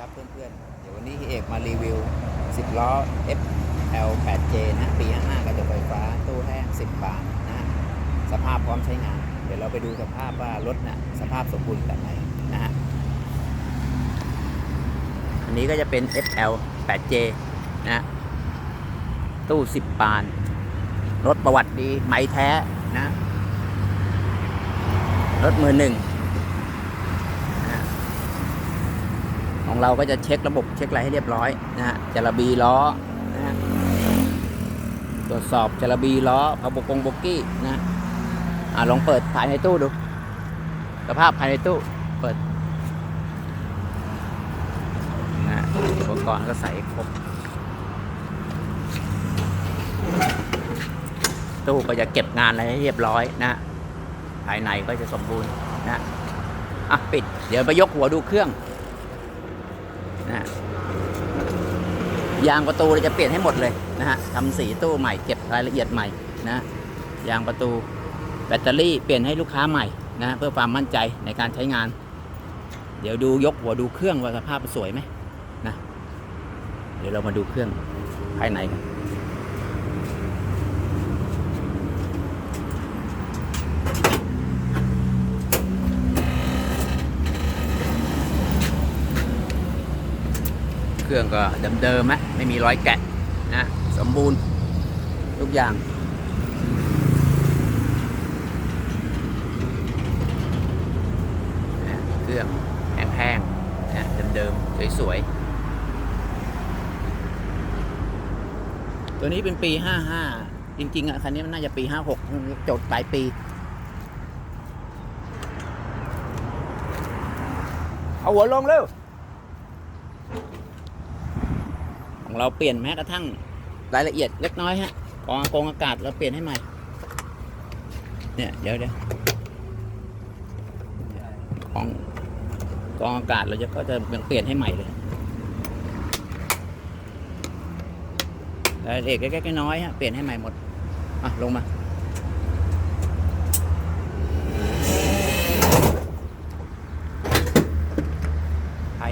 ครับเพื่อนๆ เดี๋ยววันนี้พี่เอกมารีวิว 10 ล้อ FL 8J นะ ปี 55 กระจกไฟฟ้า ตู้แห้ง 10 บาทนะ สภาพพร้อมใช้งาน เดี๋ยวเราไปดูสภาพว่ารถนะ่ะสภาพสมบูรณ์แบบไหนนะฮะ อันนี้ก็จะเป็น FL 8J นะ ตู้ 10 บานรถประวัติดีไหมแท้นะ รถมือหนึ่งนะ ของเราก็จะเช็คระบบเช็คอะไรให้เรียบร้อยนะฮะจระบีล้อนะฮะตรวจสอบจระบีล้อพะบกงบกกี้นะอ่าลองเปิดภายในตู้ดู สภาพภายในตู้เปิดนะฮะอุปกรณ์ก็ใส่ครบตู้ก็จะเก็บงานอะไรให้เรียบร้อยนะ ภายในก็จะสมบูรณ์นะอะปิด เดี๋ยวไปยกหัวดูเครื่อง นะยางประตูเราจะเปลี่ยนให้หมดเลยนะฮะทำสีตู้ใหม่เก็บรายละเอียดใหม่นะยางประตูแบตเตอรี่เปลี่ยนให้ลูกค้าใหม่นะเพื่อความมั่นใจในการใช้งาน เดี๋ยวดูยกหัวดูเครื่องว่าสภาพสวยไหมนะเดี๋ยวเรามาดูเครื่องภายในกัน รื่องก็เดิมๆนะไม่มีรอยแกะนะสมบูรณ์ทุกอย่างนะเครื่องแห้งๆนะเดิมๆสวยๆตัวนี้เป็นปี 55 จริงๆอะคันนี้มันน่าจะปี 56 จดปลายปีเอาหัวลงเร็ว ของเราเปลี่ยนแม้กระทั่งรายละเอียดเล็กน้อยฮะกองกองอากาศเราเปลี่ยนให้ใหม่ เนี่ยเดี๋ยวเดี๋ยวกองกองอากาศเราจะก็จะเปลี่ยนให้ใหม่เลยรายละเอียดเล็กๆน้อยๆฮะเปลี่ยนให้ใหม่หมดอะลงมา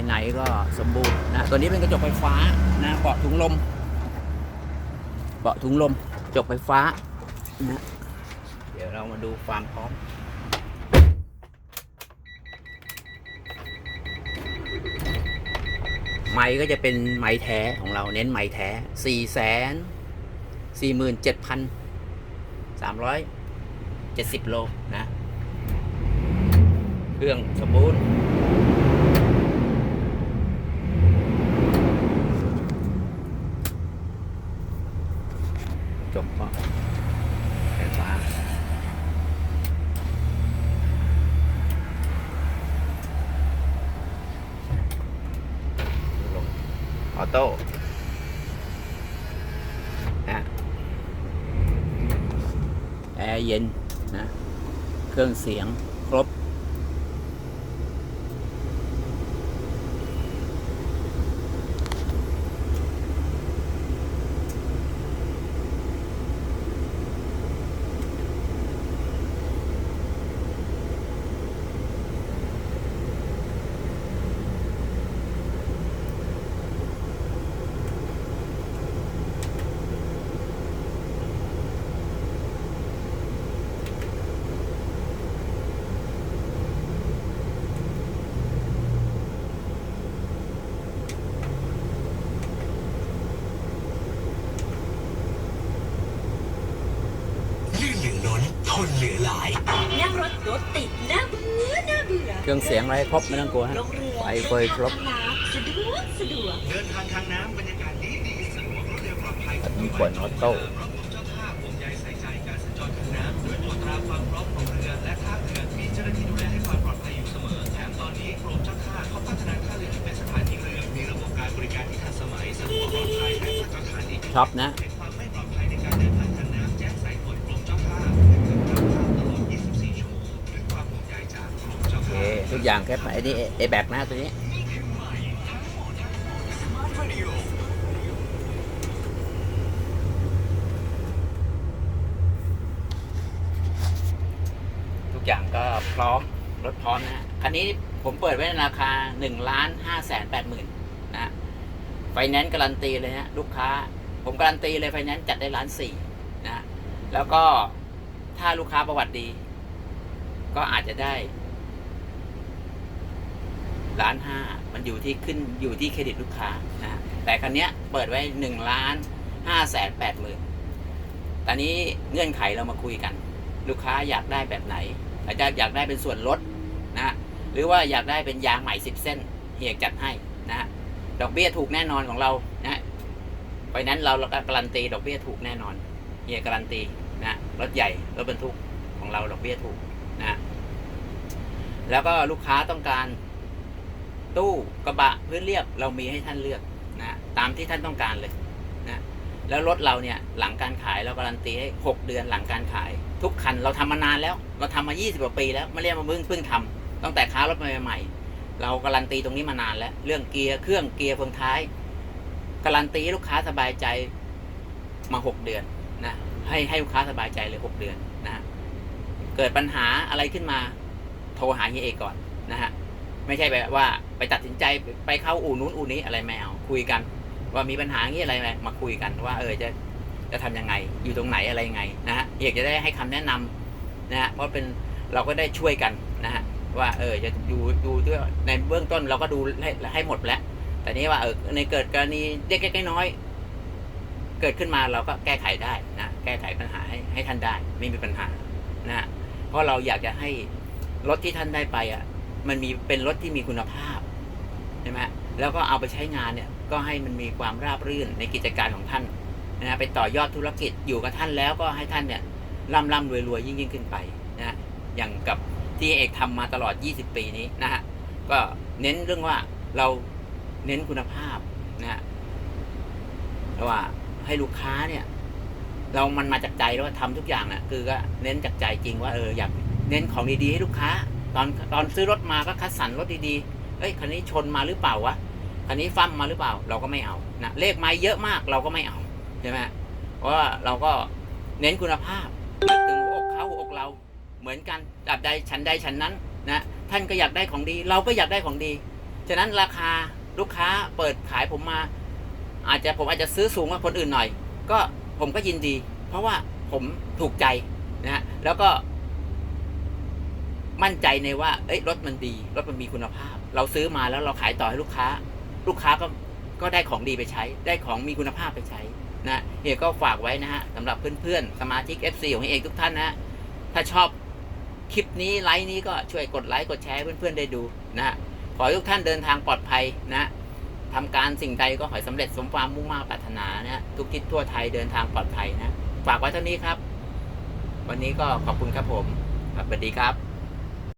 ภายในก็สมบูรณ์นะตัวนี้เป็นกระจกไฟฟ้านะเบาะถุงลมเบาะถุงลมกระจกไฟฟ้านะเดี๋ยวเรามาดูความพร้อมไม้ก็จะเป็นไม้แท้ของเราเน้นไม้แท้สี่แสนสี่หมื่นเจ็ดพันสามร้อยเจ็ดสิบโลนะ เครื่องสมบูรณ์ บก็ไฟฟ้าออโต้นะแอร์เย็นนะ เครื่องเสียงครบ ลื่นเหลือ ล้นทนเหลือหลาย นั่งรถรถติดน่าเบื่อน่าเบื่อเครื่องเสียงอะไรครบไม่ต้องกลัวฮะลงเรือไฟเฟยครบน้ำสะดวกสะดวกเดินทางทางน้ำบรรยากาศดีดีสะดวกรวดเร็วปลอดภัยแบบมีขวดออโต้พร้อมของเจ้าท่าห่วงใยใส่ใจการสัญจรทางน้ำด้วยตรวจตราความพร้อมของเรือและท่าเรือมีเจ้าหน้าที่ดูแลให้ความปลอดภัยอยู่เสมอแถมตอนนี้กรมเจ้าท่าเขาพัฒนาท่าเรือให้เป็นสถานีเรือมีระบบการบริการที่ทันสมัยสะดวกปลอดภัยและมาตรฐานอีกช็อปนะ กอย่างแค่ไอ้นี่เอแบกนะตัวนี้ทุกอย่างก็พร้อมรถพร้อมนะฮะคันนี้ผมเปิดไว้ในราคา1ล้าน5แสน8หมื่นนะไฟแนนซ์การันตีเลยฮะลูกค้า ผมการันตีเลยไฟแนนซ์จัดได้ล้านสี่นะแล้วก็ถ้าลูกค้าประวัติดี ก็อาจจะได้ ล้านห้ามันอยู่ที่ขึ้นอยู่ที่เครดิตลูกค้านะแต่คันเนี้ยเปิดไว้หนึ่งล้านห้าแสนแปดหมื่นตอนนี้เงื่อนไขเรามาคุยกัน ลูกค้าอยากได้แบบไหนอาจจะอยากได้เป็นส่วนลดนะหรือว่าอยากได้เป็นยางใหม่สิบเส้นเฮียจัดให้นะดอกเบี้ยถูกแน่นอนของเรานะไปนั้นเราเราก็การันตีดอกเบี้ยถูกแน่นอนเฮียการันตีนะรถใหญ่รถบรรทุกของเราดอกเบี้ยถูกนะแล้วก็ลูกค้าต้องการ ตู้กระบะพื้นเรียบเรามีให้ท่านเลือกนะตามที่ท่านต้องการเลยนะแล้วรถเราเนี่ยหลังการขายเราการันตีให้หกเดือนหลังการขาย ทุกคันเราทำมานานแล้ว เราทำมา 20กว่าปีแล้วไม่เรียกมาเพิ่งเพิ่งทำตั้งแต่ค้ารถใหม่ๆเราการันตีตรงนี้มานานแล้ว เรื่องเกียร์เครื่องเกียร์เฟืองท้ายการันตีให้ลูกค้าสบายใจมาหกเดือนนะให้ให้ลูกค้าสบายใจเลยหกเดือนนะเกิดปัญหาอะไรขึ้นมาโทรหาเฮียเอกก่อนนะฮะ ไม่ใช่แบบว่าไปตัดสินใจไปเข้าอู่นู้นอู่นี้อะไรไม่เอาคุยกัน ว่ามีปัญหาอย่างนี้อะไรไหมมาคุยกันว่า เออจะจะทำยังไง อยู่ตรงไหนอะไรยังไงนะฮะเอกจะได้ให้คำแนะนำนะฮะเพราะเป็นเราก็ได้ช่วยกันนะฮะว่า เออจะดูดูด้วยในเบื้องต้นเราก็ดูให้ให้หมดแล้ว แต่นี้ว่าเออในเกิดกรณีเล็กๆน้อยๆเกิดขึ้นมาเราก็แก้ไขได้นะแก้ไขปัญหาให้ให้ท่านได้ไม่มีปัญหานะฮะเพราะเราอยากจะให้รถที่ท่านได้ไปอะ มันมีเป็นรถที่มีคุณภาพใช่ไหมแล้วก็เอาไปใช้งานเนี่ยก็ให้มันมีความราบรื่นในกิจการของท่านนะฮะไปต่อยอดธุรกิจอยู่กับท่านแล้วก็ให้ท่านเนี่ยร่ำร่ำรวยรวยยิ่งยิ่งขึ้นไปนะฮะอย่างกับที่เอกทำมาตลอด 20 ปีนี้นะฮะก็เน้นเรื่องว่าเราเน้นคุณภาพนะฮะแล้วว่าให้ลูกค้าเนี่ย เรามันมาจากใจแล้วว่าทำทุกอย่างน่ะคือก็เน้นจากใจจริงว่าเอออยากเน้นของดีๆให้ลูกค้า ตอนตอนซื้อรถมาก็คัดสรรรถดีๆ เอ้ยคันนี้ชนมาหรือเปล่าวะ คันนี้ฟั่มมาหรือเปล่า เราก็ไม่เอา นะ เลขไม้เยอะมากเราก็ไม่เอา ใช่ไหมเพราะว่าเราก็เน้นคุณภาพนึกถึงหัวอกเขาหัวอกเรา เหมือนกันจับใดฉันใดฉันนั้นนะ ท่านก็อยากได้ของดี เราก็อยากได้ของดี ฉะนั้นราคาลูกค้าเปิดขายผมมา อาจจะผมอาจจะซื้อสูงกว่าคนอื่นหน่อย ก็ผมก็ยินดี เพราะว่าผมถูกใจนะฮะแล้วก็ มั่นใจในว่า เอ้ยรถมันดี รถมันมีคุณภาพ เราซื้อมาแล้วเราขายต่อให้ลูกค้า ลูกค้าก็ก็ได้ของดีไปใช้ ได้ของมีคุณภาพไปใช้นะเฮียก็ฝากไว้นะฮะสำหรับเพื่อนๆ สมาชิก FC ของเฮียเองทุกท่านนะถ้าชอบคลิปนี้ไลค์นี้ก็ช่วยกดไลค์กดแชร์เพื่อนๆได้ดูนะฮะขอให้ทุกท่านเดินทางปลอดภัยนะทำการสิ่งใดก็ขอให้สำเร็จสมความมุ่งมั่นปรารถนานะทุกทิศทั่วไทยเดินทางปลอดภัยนะ ฝากไว้เท่านี้ครับ วันนี้ก็ขอบคุณครับผมบสวัสดีครับ